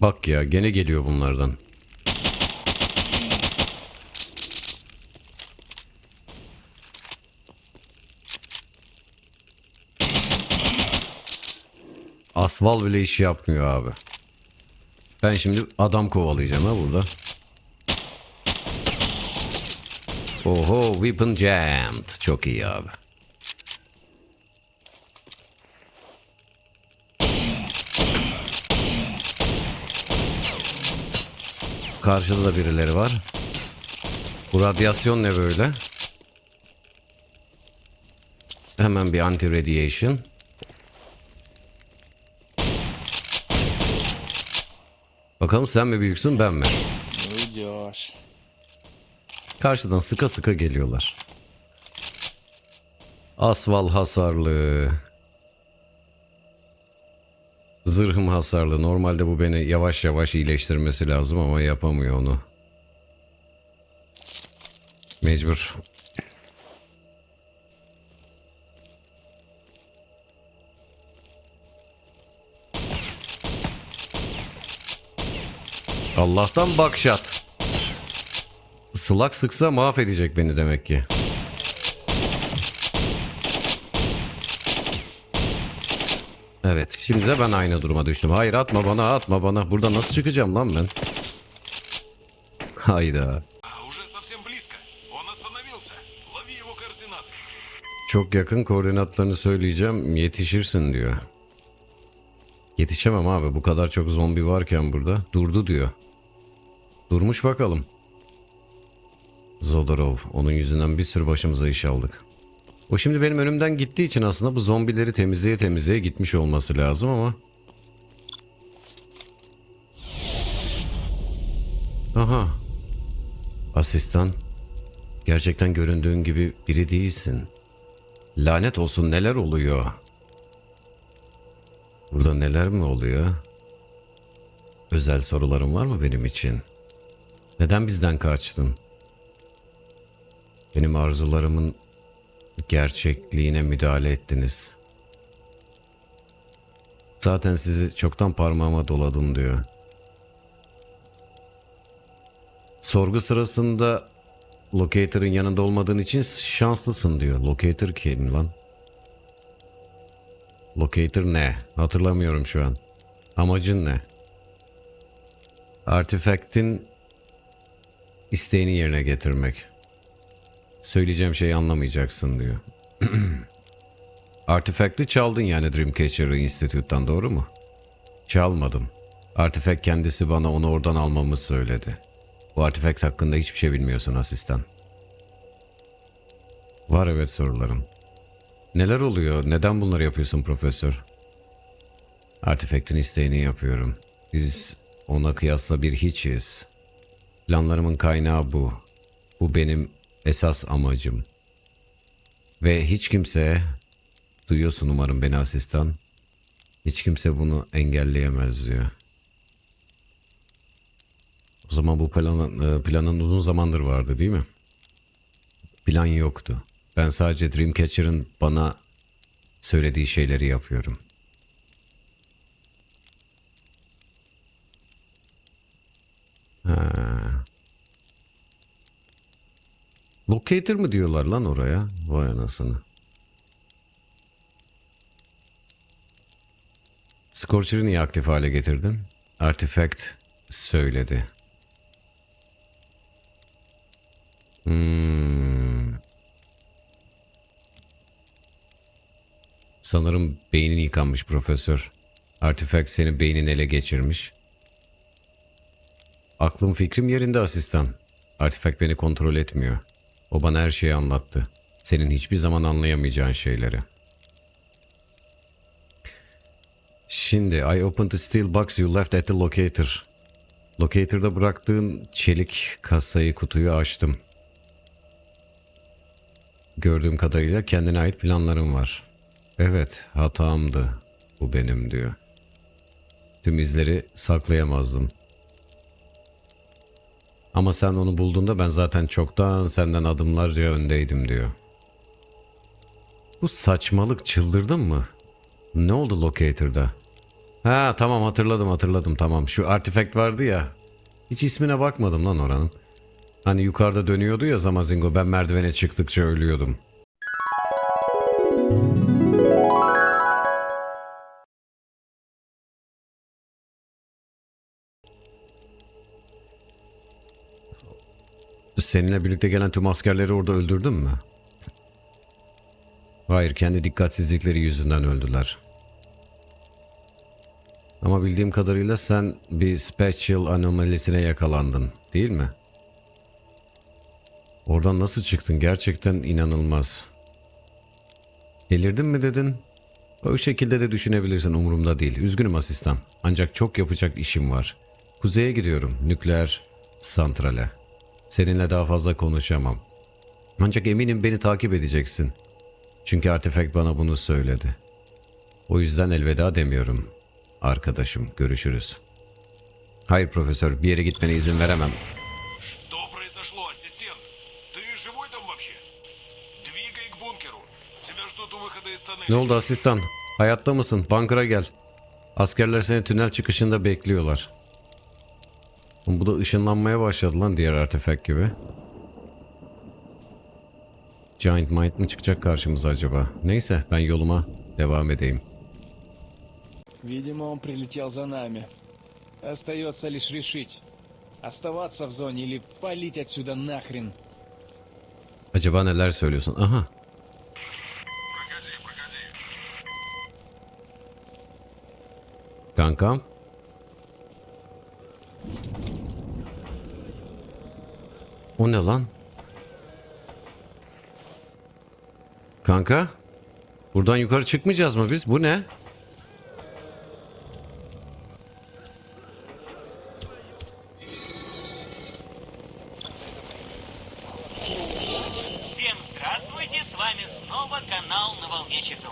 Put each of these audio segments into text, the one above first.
Bak ya gene geliyor bunlardan. Asval bile iş yapmıyor abi. Ben şimdi adam kovalayacağım ha burada. Oho weapon jammed. Çok iyi abi. karşıda da birileri var. Bu radyasyon ne böyle? Hemen bir anti-radiation. Bakalım sen mi büyüksün ben mi? Diyor? Karşıdan sıka sıka geliyorlar. Asval hasarlı. Zırhım hasarlı. Normalde bu beni yavaş yavaş iyileştirmesi lazım ama yapamıyor onu. Mecbur. Allah'tan bakşat. Slak sıksa mahvedecek beni demek ki. Evet şimdi de ben aynı duruma düştüm. Hayır atma bana atma bana. Burada nasıl çıkacağım lan ben? Hayda. Çok yakın koordinatlarını söyleyeceğim. Yetişirsin diyor. Yetişemem abi. Bu kadar çok zombi varken burada. Durdu diyor. Durmuş bakalım. Zodorov. Onun yüzünden bir sürü başımıza iş aldık. O şimdi benim önümden gittiği için aslında bu zombileri temizleye temizleye gitmiş olması lazım ama... Aha. Asistan. Gerçekten göründüğün gibi biri değilsin. Lanet olsun neler oluyor? Burada neler mi oluyor? Özel sorularım var mı benim için? Neden bizden kaçtın? Benim arzularımın gerçekliğine müdahale ettiniz. Zaten sizi çoktan parmağıma doladım diyor. Sorgu sırasında Locator'ın yanında olmadığın için şanslısın diyor. Locator kim lan? Locator ne? Hatırlamıyorum şu an. Amacın ne? Artifact'in isteğini yerine getirmek. Söyleyeceğim şeyi anlamayacaksın diyor. Artifact'i çaldın yani Dreamcatcher Institute'dan doğru mu? Çalmadım. Artifact kendisi bana onu oradan almamı söyledi. Bu artifact hakkında hiçbir şey bilmiyorsun asistan. Var evet sorularım. Neler oluyor? Neden bunları yapıyorsun profesör? Artifact'in isteğini yapıyorum. Biz ona kıyasla bir hiçiz. Planlarımın kaynağı bu. Bu benim esas amacım. Ve hiç kimse, duyuyorsun umarım beni asistan, hiç kimse bunu engelleyemez diyor. O zaman bu planın, planın uzun zamandır vardı değil mi? Plan yoktu. Ben sadece Dreamcatcher'ın bana söylediği şeyleri yapıyorum. Ha. Locator mı diyorlar lan oraya? Vay anasını. Scorcher'ı niye aktif hale getirdin? Artifact söyledi. Hmm. Sanırım beynin yıkanmış profesör. Artifact senin beynin ele geçirmiş. Aklım fikrim yerinde asistan. Artifact beni kontrol etmiyor. O bana her şeyi anlattı. Senin hiçbir zaman anlayamayacağın şeyleri. Şimdi I opened the steel box you left at the locator. Locator'da bıraktığın çelik kasayı kutuyu açtım. Gördüğüm kadarıyla kendine ait planlarım var. Evet, hatamdı. Bu benim diyor. Tüm izleri saklayamazdım. Ama sen onu bulduğunda ben zaten çoktan senden adımlarca öndeydim diyor. Bu saçmalık çıldırdın mı? Ne oldu Locator'da? Ha tamam hatırladım hatırladım tamam. Şu artifact vardı ya. Hiç ismine bakmadım lan oranın. Hani yukarıda dönüyordu ya Zamazingo ben merdivene çıktıkça ölüyordum. Seninle birlikte gelen tüm askerleri orada öldürdün mü? Hayır, kendi dikkatsizlikleri yüzünden öldüler. Ama bildiğim kadarıyla sen bir special anomalisine yakalandın, değil mi? Oradan nasıl çıktın? Gerçekten inanılmaz. Delirdin mi dedin? O şekilde de düşünebilirsin umurumda değil. Üzgünüm asistan. Ancak çok yapacak işim var. Kuzeye gidiyorum. Nükleer santrale. Seninle daha fazla konuşamam. Ancak eminim beni takip edeceksin. Çünkü artefekt bana bunu söyledi. O yüzden elveda demiyorum. Arkadaşım görüşürüz. Hayır profesör bir yere gitmene izin veremem. Ne oldu asistan? Hayatta mısın? Bankara gel. Askerler seni tünel çıkışında bekliyorlar. Oğlum Bu da ışınlanmaya başladı lan diğer artefakt gibi. Giant Might mı çıkacak karşımıza acaba? Neyse ben yoluma devam edeyim. Видимо, он прилетел за нами. Остается лишь решить, оставаться в зоне или палить отсюда нахрен. Acaba neler söylüyorsun? Aha. Проходи, проходи. Kankam. O ne lan? Kanka? Buradan yukarı çıkmayacağız mı biz? Bu ne?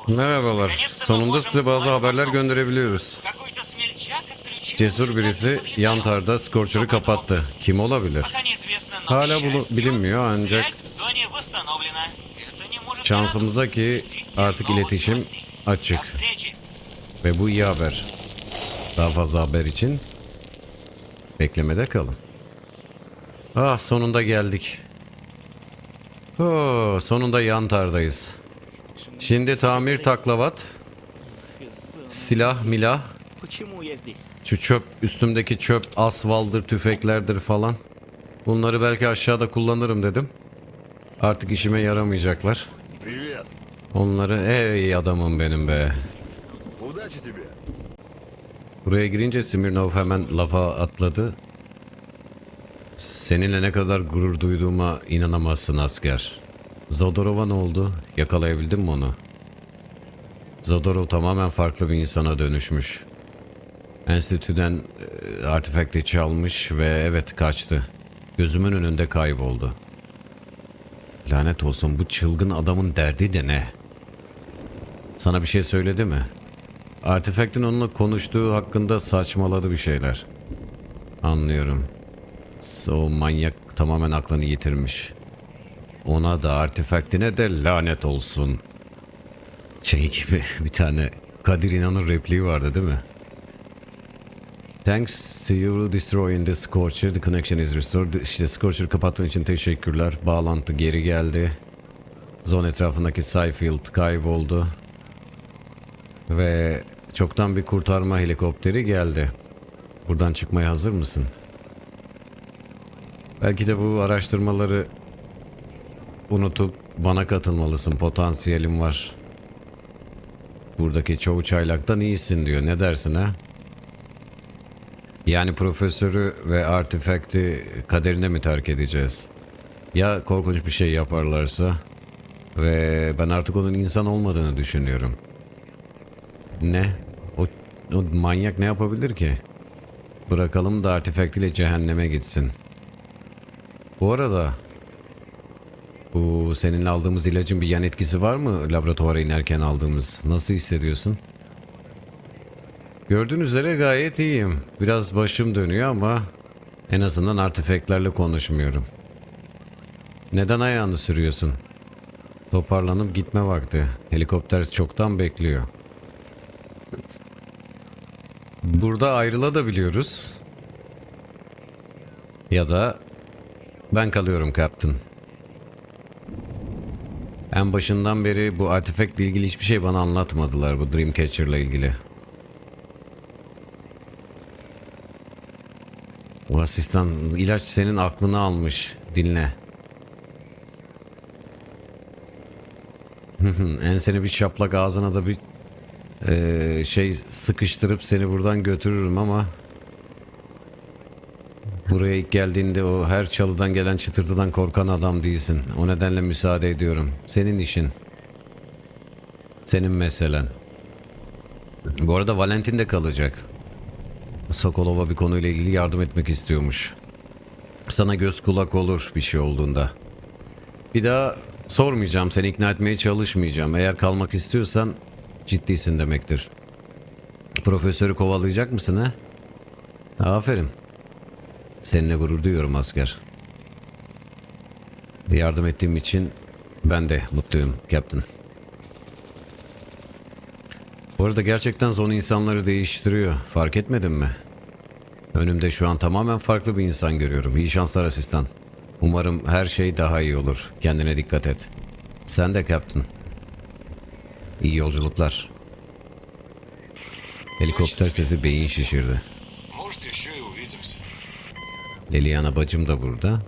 Merhabalar. Sonunda size bazı haberler gönderebiliyoruz. Cesur birisi yantarda skorçuru kapattı. Kim olabilir? Hala bunu bilinmiyor ancak şansımıza ki artık iletişim açık. Ve bu iyi haber. Daha fazla haber için beklemede kalın. Ah sonunda geldik. Oh, sonunda Yantar'dayız. Şimdi tamir taklavat. Silah milah. Şu çöp üstümdeki çöp asvaldır tüfeklerdir falan. Bunları belki aşağıda kullanırım dedim. Artık işime yaramayacaklar. Onları ey adamım benim be. Buraya girince Smirnov hemen lafa atladı. Seninle ne kadar gurur duyduğuma inanamazsın asker. Zadorova ne oldu? Yakalayabildin mi onu? Zadorov tamamen farklı bir insana dönüşmüş. Enstitüden e, artifakti çalmış ve evet kaçtı. Gözümün önünde kayboldu. Lanet olsun bu çılgın adamın derdi de ne? Sana bir şey söyledi mi? Artefaktin onunla konuştuğu hakkında saçmaladı bir şeyler. Anlıyorum. O manyak tamamen aklını yitirmiş. Ona da artefaktine de lanet olsun. Şey gibi bir tane Kadir İnan'ın repliği vardı değil mi? Thanks to you destroying the Scorcher, the connection is restored. İşte Scorcher kapattığın için teşekkürler. Bağlantı geri geldi. Zon etrafındaki Seyfield kayboldu. Ve çoktan bir kurtarma helikopteri geldi. Buradan çıkmaya hazır mısın? Belki de bu araştırmaları unutup bana katılmalısın. Potansiyelim var. Buradaki çoğu çaylaktan iyisin diyor. Ne dersin ha? Yani profesörü ve artifakti kaderine mi terk edeceğiz? Ya korkunç bir şey yaparlarsa? Ve ben artık onun insan olmadığını düşünüyorum. Ne? O, o manyak ne yapabilir ki? Bırakalım da artefakt ile cehenneme gitsin. Bu arada bu seninle aldığımız ilacın bir yan etkisi var mı laboratuvara inerken aldığımız? Nasıl hissediyorsun? Gördüğünüz üzere gayet iyiyim. Biraz başım dönüyor ama en azından artefaktlerle konuşmuyorum. Neden ayağını sürüyorsun? Toparlanıp gitme vakti. Helikopter çoktan bekliyor. Burada ayrılabiliyoruz. Ya da ben kalıyorum Captain. En başından beri bu artifactle ilgili hiçbir şey bana anlatmadılar bu Dreamcatcher'la ilgili. Bu asistan ilaç senin aklını almış. Dinle. Enseni bir şaplak ağzına da bir eee, şey sıkıştırıp seni buradan götürürüm ama buraya ilk geldiğinde o her çalıdan gelen çıtırtıdan korkan adam değilsin. O nedenle müsaade ediyorum. Senin işin. Senin meselen. Bu arada Valentin de kalacak. Sokolova bir konuyla ilgili yardım etmek istiyormuş. Sana göz kulak olur bir şey olduğunda. Bir daha sormayacağım, seni ikna etmeye çalışmayacağım. Eğer kalmak istiyorsan ciddisin demektir. Profesörü kovalayacak mısın ha? Aferin. Seninle gurur duyuyorum asker. Yardım ettiğim için ben de mutluyum Captain. Bu arada gerçekten son insanları değiştiriyor. Fark etmedin mi? Önümde şu an tamamen farklı bir insan görüyorum. İyi şanslar asistan. Umarım her şey daha iyi olur. Kendine dikkat et. Sen de kaptın. İyi yolculuklar. Helikopter sesi beyin şişirdi. Leliana bacım da burada.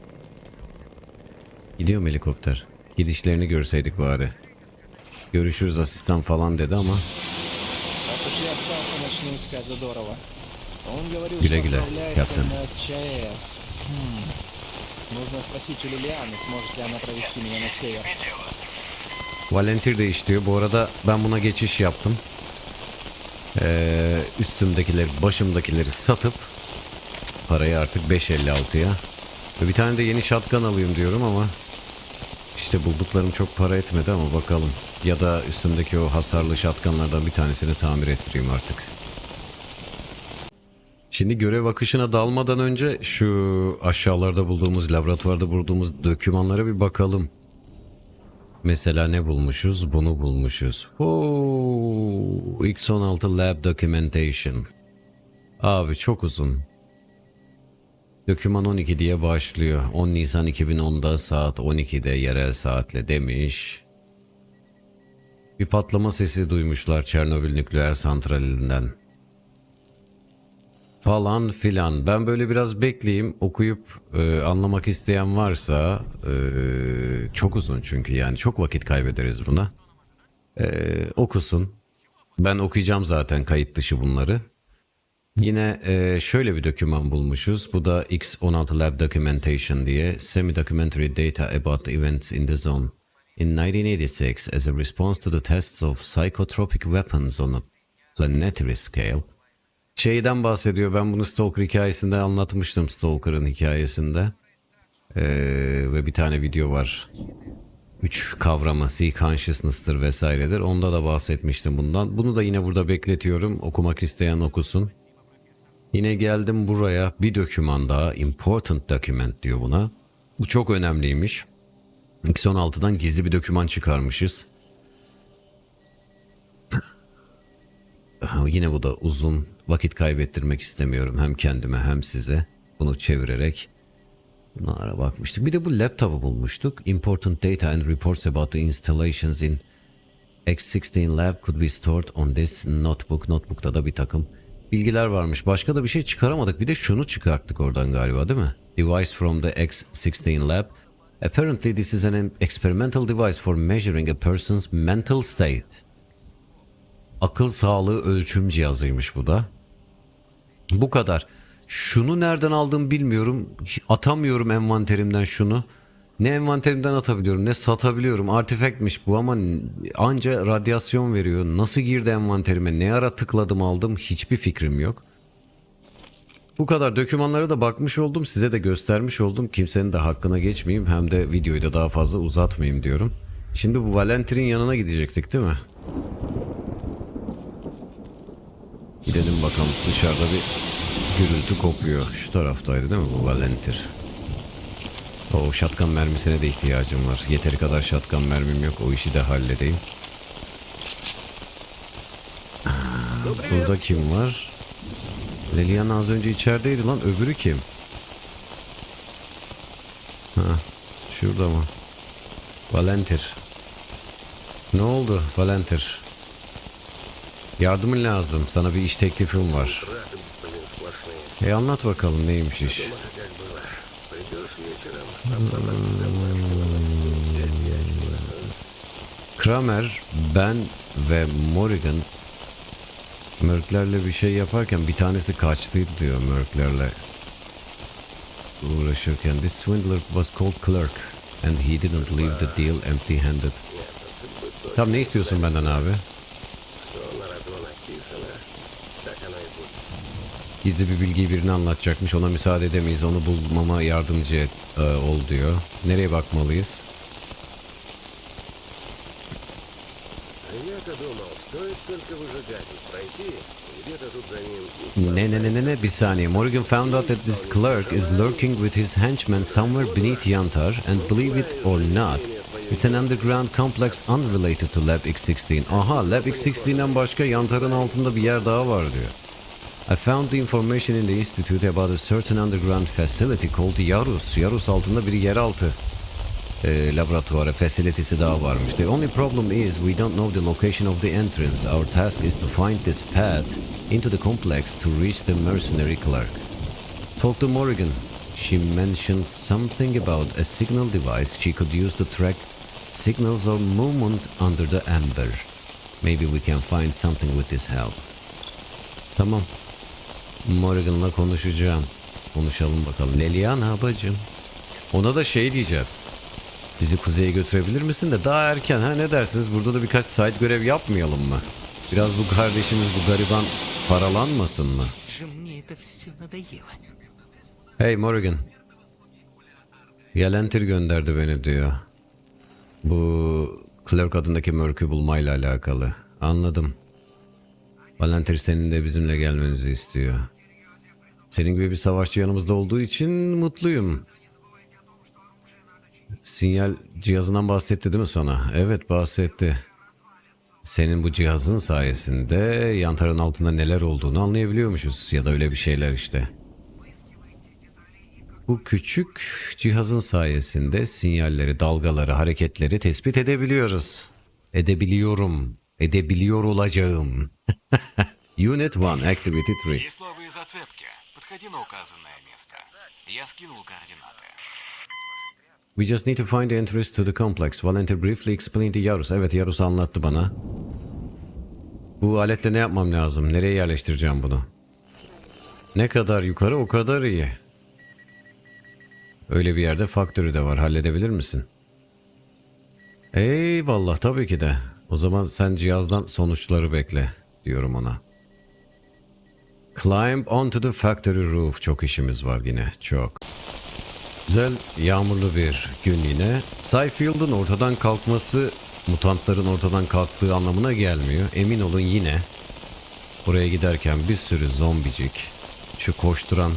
Gidiyor mu helikopter? Gidişlerini görseydik bari. Görüşürüz asistan falan dedi ama. Он говорил, Гиля, что гиля, отправляется капитан. на ЧАЭС. Хм. Нужно спросить у Лилианы, сможет ли она провести меня на север. Valentir de işliyor. Bu arada ben buna geçiş yaptım. Ee, üstümdekileri, başımdakileri satıp parayı artık 5.56'ya ve bir tane de yeni shotgun alayım diyorum ama işte bulduklarım çok para etmedi ama bakalım. Ya da üstümdeki o hasarlı shotgunlardan bir tanesini tamir ettireyim artık. Şimdi görev akışına dalmadan önce şu aşağılarda bulduğumuz, laboratuvarda bulduğumuz dokümanlara bir bakalım. Mesela ne bulmuşuz? Bunu bulmuşuz. Oo, X16 Lab Documentation. Abi çok uzun. Döküman 12 diye başlıyor. 10 Nisan 2010'da saat 12'de yerel saatle demiş. Bir patlama sesi duymuşlar Çernobil nükleer santralinden. Falan filan. Ben böyle biraz bekleyeyim. Okuyup e, anlamak isteyen varsa e, çok uzun çünkü yani çok vakit kaybederiz buna. E, okusun. Ben okuyacağım zaten kayıt dışı bunları. Yine e, şöyle bir doküman bulmuşuz. Bu da X16 Lab Documentation diye Semi-Documentary Data About the Events in the Zone. In 1986, as a response to the tests of psychotropic weapons on a planetary scale, Şeyden bahsediyor. Ben bunu Stalker hikayesinde anlatmıştım. Stalker'ın hikayesinde. Ee, ve bir tane video var. Üç kavramı, C consciousness'tır vesairedir. Onda da bahsetmiştim bundan. Bunu da yine burada bekletiyorum. Okumak isteyen okusun. Yine geldim buraya. Bir doküman daha. Important document diyor buna. Bu çok önemliymiş. X16'dan gizli bir doküman çıkarmışız. Yine bu da uzun. Vakit kaybettirmek istemiyorum hem kendime hem size. Bunu çevirerek bunlara bakmıştık. Bir de bu laptopu bulmuştuk. Important data and reports about the installations in X16 lab could be stored on this notebook. Notebook'ta da bir takım bilgiler varmış. Başka da bir şey çıkaramadık. Bir de şunu çıkarttık oradan galiba değil mi? Device from the X16 lab. Apparently this is an experimental device for measuring a person's mental state. Akıl sağlığı ölçüm cihazıymış bu da. Bu kadar. Şunu nereden aldım bilmiyorum. Atamıyorum envanterimden şunu. Ne envanterimden atabiliyorum ne satabiliyorum. Artifactmiş bu ama anca radyasyon veriyor. Nasıl girdi envanterime ne ara tıkladım aldım hiçbir fikrim yok. Bu kadar dokümanlara da bakmış oldum size de göstermiş oldum. Kimsenin de hakkına geçmeyeyim hem de videoyu da daha fazla uzatmayayım diyorum. Şimdi bu Valentin'in yanına gidecektik değil mi? Gidelim bakalım dışarıda bir gürültü kopuyor. Şu taraftaydı değil mi bu Valentir? O şatkan mermisine de ihtiyacım var. Yeteri kadar şatkan mermim yok. O işi de halledeyim. Burada kim var? Liliana az önce içerideydi lan. Öbürü kim? Ha, şurada mı? Valentir. Ne oldu Valentir? Yardımın lazım. Sana bir iş teklifim var. E anlat bakalım neymiş iş. Kramer, ben ve Morrigan Mörklerle bir şey yaparken bir tanesi kaçtıydı diyor Mörklerle uğraşırken. This swindler was called Clerk and he didn't leave the deal empty-handed. Tam ne istiyorsun benden abi? Gizli bir bilgiyi birine anlatacakmış. Ona müsaade edemeyiz. Onu bulmama yardımcı et, e, ol diyor. Nereye bakmalıyız? Ne ne ne ne ne bir saniye. Morgan found out that this clerk is lurking with his henchmen somewhere beneath Yantar and believe it or not It's an underground complex unrelated to Lab X16. Aha Lab X16'den başka Yantar'ın altında bir yer daha var diyor. I found the information in the institute about a certain underground facility called Yarus. Yarus altında bir yeraltı e, laboratuvarı facility'si daha varmış. The only problem is we don't know the location of the entrance. Our task is to find this path into the complex to reach the mercenary clerk. Talk to Morrigan. She mentioned something about a signal device she could use to track signals or movement under the amber. Maybe we can find something with this help. Tamam. Morgan'la konuşacağım. Konuşalım bakalım. Leliana bacım. Ona da şey diyeceğiz. Bizi kuzeye götürebilir misin de daha erken ha ne dersiniz burada da birkaç saat görev yapmayalım mı? Biraz bu kardeşiniz bu gariban paralanmasın mı? Hey Morgan. Yalentir gönderdi beni diyor. Bu Clerk adındaki Mörk'ü bulmayla alakalı. Anladım. Valentir senin de bizimle gelmenizi istiyor. Senin gibi bir savaşçı yanımızda olduğu için mutluyum. Sinyal cihazından bahsetti değil mi sana? Evet bahsetti. Senin bu cihazın sayesinde yantarın altında neler olduğunu anlayabiliyormuşuz. Ya da öyle bir şeyler işte. Bu küçük cihazın sayesinde sinyalleri, dalgaları, hareketleri tespit edebiliyoruz. Edebiliyorum. Edebiliyor olacağım. Unit 1, Activity 3 Есть новые зацепки. Подходи на указанное место. Я скинул координаты. We just need to find the entrance to the complex. Valentin briefly explained to Yarus. Evet Yarus anlattı bana. Bu aletle ne yapmam lazım? Nereye yerleştireceğim bunu? Ne kadar yukarı o kadar iyi. Öyle bir yerde faktörü de var. Halledebilir misin? Eyvallah tabii ki de. O zaman sen cihazdan sonuçları bekle diyorum ona. Climb onto the factory roof. Çok işimiz var yine. Çok. Güzel yağmurlu bir gün yine. Sayfield'ın ortadan kalkması mutantların ortadan kalktığı anlamına gelmiyor. Emin olun yine oraya giderken bir sürü zombicik, şu koşturan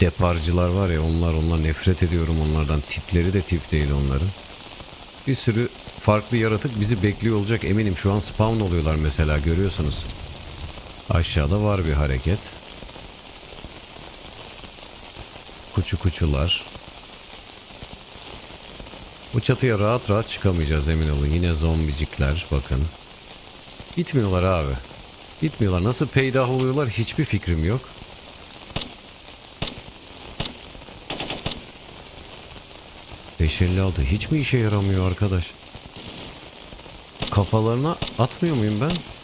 deparcılar var ya onlar onlar nefret ediyorum onlardan. Tipleri de tip değil onların. Bir sürü farklı yaratık bizi bekliyor olacak eminim. Şu an spawn oluyorlar mesela görüyorsunuz. Aşağıda var bir hareket. Kuçu kuçular. Bu çatıya rahat rahat çıkamayacağız emin olun. Yine zombicikler bakın. Gitmiyorlar abi. Gitmiyorlar. Nasıl peydah oluyorlar hiçbir fikrim yok. ...556 hiç mi işe yaramıyor arkadaş? Kafalarına atmıyor muyum ben?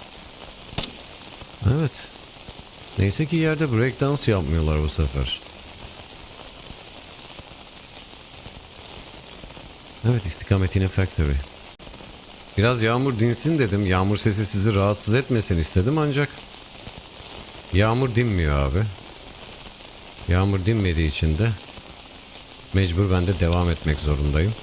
Evet. Neyse ki yerde breakdance yapmıyorlar bu sefer. Evet istikametine factory. Biraz yağmur dinsin dedim. Yağmur sesi sizi rahatsız etmesin istedim ancak yağmur dinmiyor abi. Yağmur dinmediği için de mecbur ben de devam etmek zorundayım.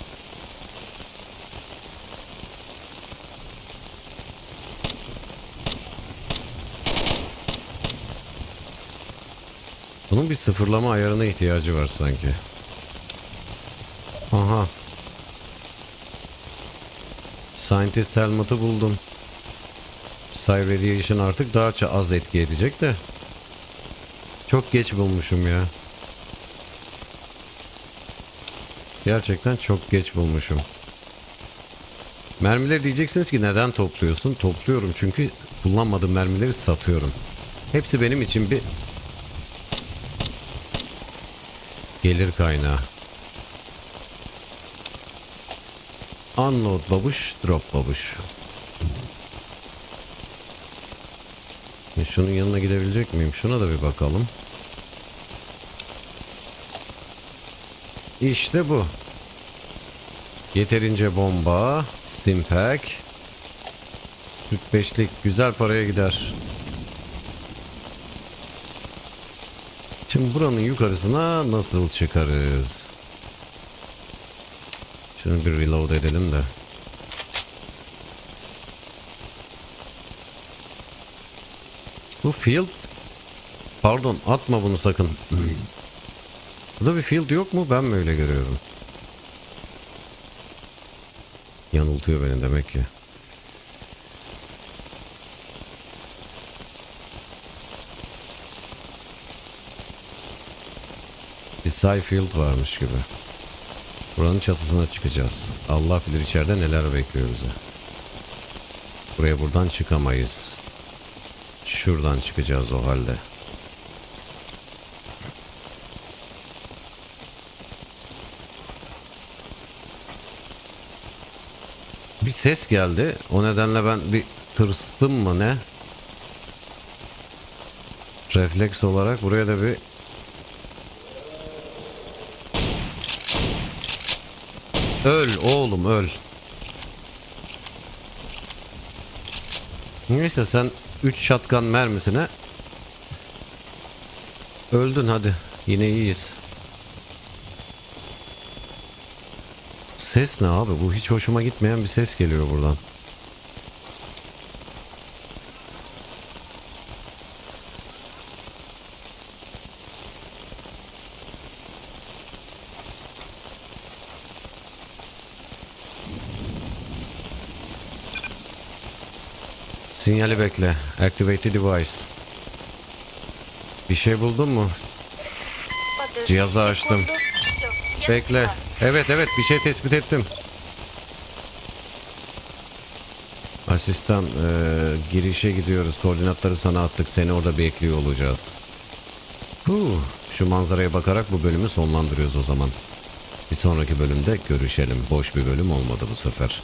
Bir sıfırlama ayarına ihtiyacı var sanki. Aha. Scientist helmet'ı buldum. Psy Radiation artık daha az etki edecek de. Çok geç bulmuşum ya. Gerçekten çok geç bulmuşum. Mermileri diyeceksiniz ki neden topluyorsun? Topluyorum çünkü kullanmadığım mermileri satıyorum. Hepsi benim için bir gelir kaynağı. Unload babuş, drop babuş. E Şunun yanına gidebilecek miyim? Şuna da bir bakalım. İşte bu. Yeterince bomba, steam pack. 45'lik güzel paraya gider. Şimdi buranın yukarısına nasıl çıkarız? Şunu bir reload edelim de. Bu field Pardon atma bunu sakın. Burada bir field yok mu? Ben mi öyle görüyorum? Yanıltıyor beni demek ki. Bir side field varmış gibi. Buranın çatısına çıkacağız. Allah bilir içeride neler bekliyor bize. Buraya buradan çıkamayız. Şuradan çıkacağız o halde. Bir ses geldi. O nedenle ben bir tırstım mı ne? Refleks olarak buraya da bir Öl oğlum öl. Neyse sen 3 şatkan mermisine öldün hadi. Yine iyiyiz. Ses ne abi? Bu hiç hoşuma gitmeyen bir ses geliyor buradan. Sinyali bekle. Activate device. Bir şey buldun mu? Cihazı açtım. Bekle. Evet evet bir şey tespit ettim. Asistan eee, girişe gidiyoruz. Koordinatları sana attık. Seni orada bekliyor olacağız. Huh, şu manzaraya bakarak bu bölümü sonlandırıyoruz o zaman. Bir sonraki bölümde görüşelim. Boş bir bölüm olmadı bu sefer.